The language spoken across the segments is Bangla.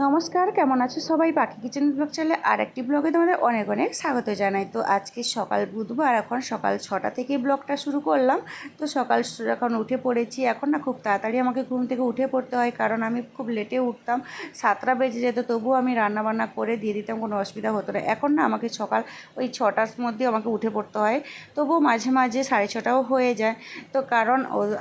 নমস্কার, কেমন আছো সবাই? পাখি কিচেন ব্লগ চ্যানেলে আর একটি ব্লগে তোমাদের অনেক অনেক স্বাগত জানাই। তো আজকে সকাল বুধবার, এখন সকাল ছটা থেকে ব্লগটা শুরু করলাম। তো সকাল এখন উঠে পড়েছি। এখন না খুব তাড়াতাড়ি আমাকে ঘুম থেকে উঠে পড়তে হয়, কারণ আমি খুব লেটে উঠতাম। সাতটা বেজে যেত, তবুও আমি রান্না বান্না করে দিয়ে দিতাম, কোনো অসুবিধা হতো না। এখন না আমাকে সকাল ওই ছটার মধ্যে আমাকে উঠে পড়তে হয়। তবুও মাঝে মাঝে সাড়ে ছটাও হয়ে যায়। তো কারণ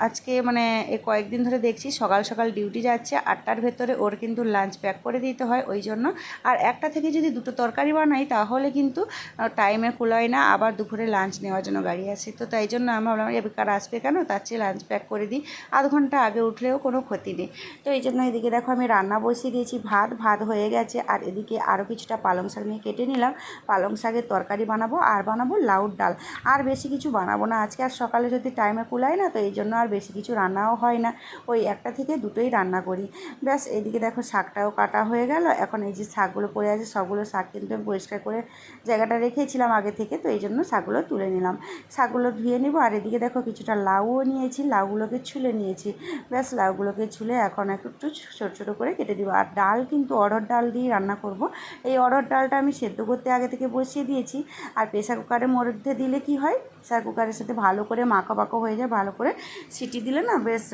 আজকে মানে কয়েকদিন ধরে দেখছি সকাল সকাল ডিউটি যাচ্ছে, আটটার ভেতরে ওর কিন্তু লাঞ্চ প্যাক করে দিতে হয়, ওই জন্য। আর একটা থেকে যদি দুটো তরকারি বানাই, তাহলে কিন্তু টাইমে কুলায় না, আবার দুপুরে লাঞ্চ নেওয়ার জন্য গাড়ি আসে। তো তাই জন্য আমি ভাবলাম এবার আসবে কেন? তার চেয়ে লাঞ্চ প্যাক করে দিই। আধ ঘণ্টা আগে উঠলেও কোনো ক্ষতি নেই। তো এই জন্য এদিকে দেখো, আমি রান্না বসিয়ে দিয়েছি, ভাত ভাত হয়ে গেছে। আর এদিকে আরও কিছুটা পালং শাক নিয়ে কেটে নিলাম। পালং শাকের তরকারি বানাবো, আর বানাবো লাউর ডাল। আর বেশি কিছু বানাবো না, আজকে আর সকালে যদি টাইমে কুলায় না, তো এই জন্য আর বেশি কিছু রান্নাও হয় না। ওই একটা থেকে দুটোই রান্না করি। ব্যাস, এদিকে দেখো শাকটাও কাটা হয়ে গেল। এখন এই যে শাকগুলো পড়ে আছে, সবগুলো শাক কিন্তু আমি পরিষ্কার করে জায়গাটা রেখেছিলাম আগে থেকে, তো এই জন্য শাকগুলো তুলে নিলাম। শাকগুলো ধুয়ে নিব, আর এদিকে দেখো কিছুটা লাউও নিয়েছি, লাউগুলোকে ছুলে নিয়েছি। ব্যাস, লাউগুলোকে ছুলে এখন একটু ছোটো ছোটো করে কেটে দিব। আর ডাল কিন্তু অড়হর ডাল দিয়ে রান্না করব। এই অড়হর ডালটা আমি সেদ্ধ করতে আগে থেকে বসিয়ে দিয়েছি। আর প্রেসার কুকারের মধ্যে দিলে কি হয়? প্রেসার কুকারের সাথে ভালো করে মাখো মাখো হয়ে যায়, ভালো করে সিটি দিলে না বেশ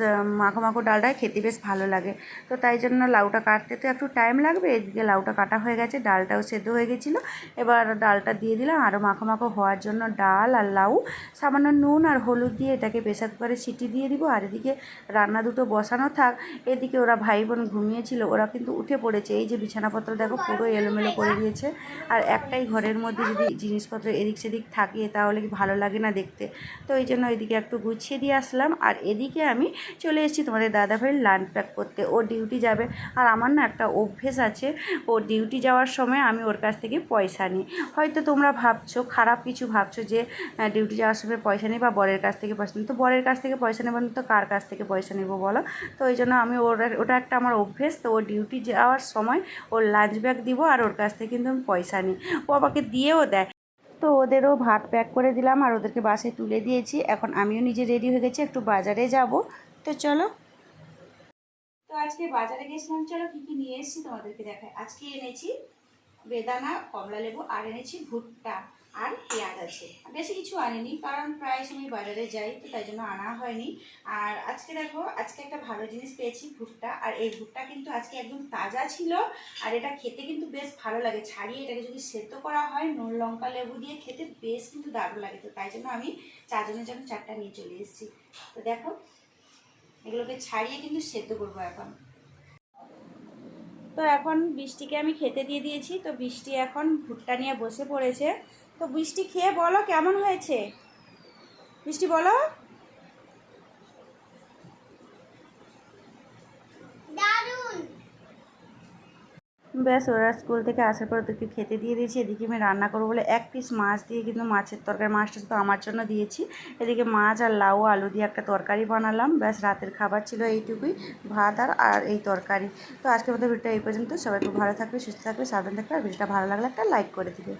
মাখো মাখো ডালটা খেতে বেশ ভালো লাগে। তো তাই জন্য লাউটা কাটতে তো একটু টাইম লাগবে, এদিকে লাউটা কাটা হয়ে গেছে, ডালটাও সেদ্ধ হয়ে গেছিল। এবার ডালটা দিয়ে দিলাম আরও মাখো মাখো হওয়ার জন্য ডাল আর লাউ, সামান্য নুন আর হলুদ দিয়ে এটাকে প্রেসার কুকারে সিটি দিয়ে দিব। আর এদিকে রান্না দুটো বসানো থাক, এদিকে ওরা ভাই বোন ঘুমিয়েছিল, ওরা কিন্তু উঠে পড়েছে। এই যে বিছানাপত্র দেখো পুরো এলোমেলো করে দিয়েছে। আর একটাই ঘরের মধ্যে যদি জিনিসপত্র এদিক সেদিক থাকে, তাহলে কি ভালো লাগে? না দেখতে। তো এই জন্য ওইদিকে একটু গুছিয়ে দিয়ে আসলাম। আর এদিকে আমি চলে এসেছি তোমাদের দাদা ভাইয়ের লাঞ্চ প্যাক করতে। ও ডিউটি যাবে। আর আমার না একটা অভ্যেস আছে। ও ডিউটি যাওয়ার সময় আমি ওর কাছ থেকে পয়সা নিই। হয়তো তোমরা ভাবছ, খারাপ কিছু ভাবছ যে ডিউটি যাওয়ার সময় পয়সা নিই বা বরের কাছ থেকে পয়সা নিই। তো বরের কাছ থেকে পয়সা নেব তো কার কাছ থেকে পয়সা নেব বলো? তো ওই জন্য আমি ওর, ওটা একটা আমার অভ্যেস। তো ও ডিউটি যাওয়ার সময় ওর লাঞ্চ ব্যাগ দিব আর ওর কাছ থেকে কিন্তু আমি পয়সা নিই। ও আমাকে দিয়েও দেয়। তো ওদেরও ভাত প্যাক করে দিলাম আর ওদেরকে বাসে তুলে দিয়েছি। এখন আমিও নিজে রেডি হয়ে গেছি, একটু বাজারে যাব। তো চলো। তো আজকে বাজারে গেছিলাম, চলো কী কী নিয়ে এসেছি তোমাদেরকে দেখাই। আজকে এনেছি বেদানা, কমলা লেবু আর এনেছি ভুট্টা। আর পেঁয়াজ আছে। বেশি কিছু আনিনি, কারণ প্রায় সময় বাজারে যাই, তো তাই জন্য আনা হয়নি। আর আজকে দেখো, আজকে একটা ভালো জিনিস পেয়েছি, ভুট্টা। আর এই ভুট্টা কিন্তু আজকে একদম তাজা ছিল, আর এটা খেতে কিন্তু বেশ ভালো লাগে। ছাড়িয়ে এটাকে যদি সেদ্ধ করা হয়, নুন, লঙ্কা, লেবু দিয়ে খেতে বেশ কিন্তু দারুণ লাগে। তো তাই জন্য আমি চারজনের জন্য চারটা নিয়ে চলে এসেছি। তো দেখো, এগুলোকে ছাড়িয়ে কিন্তু সেদ্ধ করব এখন। তো এখন বৃষ্টিকে আমি খেতে দিয়ে দিয়েছি। তো বৃষ্টি এখন ভুট্টা নিয়ে বসে পড়েছে। তো বৃষ্টি খেয়ে বলো কেমন হয়েছে? বৃষ্টি বলো। ব্যাস ওরা স্কুল থেকে আসার পর ওদেরকে খেতে দিয়ে দিয়েছি। এদিকে আমি রান্না করব বলে এক পিস মাছ দিয়ে কিন্তু মাছের তরকারি মাছটা তো আমার জন্য দিয়েছি। এদিকে মাছ আর লাউ আলু দিয়ে একটা তরকারি বানালাম। ব্যাস রাতের খাবার ছিল এইটুকুই ভাত আর আর এই তরকারি। তো আজকের মতো ভিডিওটা এই পর্যন্ত। সবাই খুব ভালো থাকবে সুস্থ থাকবে সাবধান থাকবে। আর ভিডিওটা ভালো লাগলে একটা লাইক করে দিবে।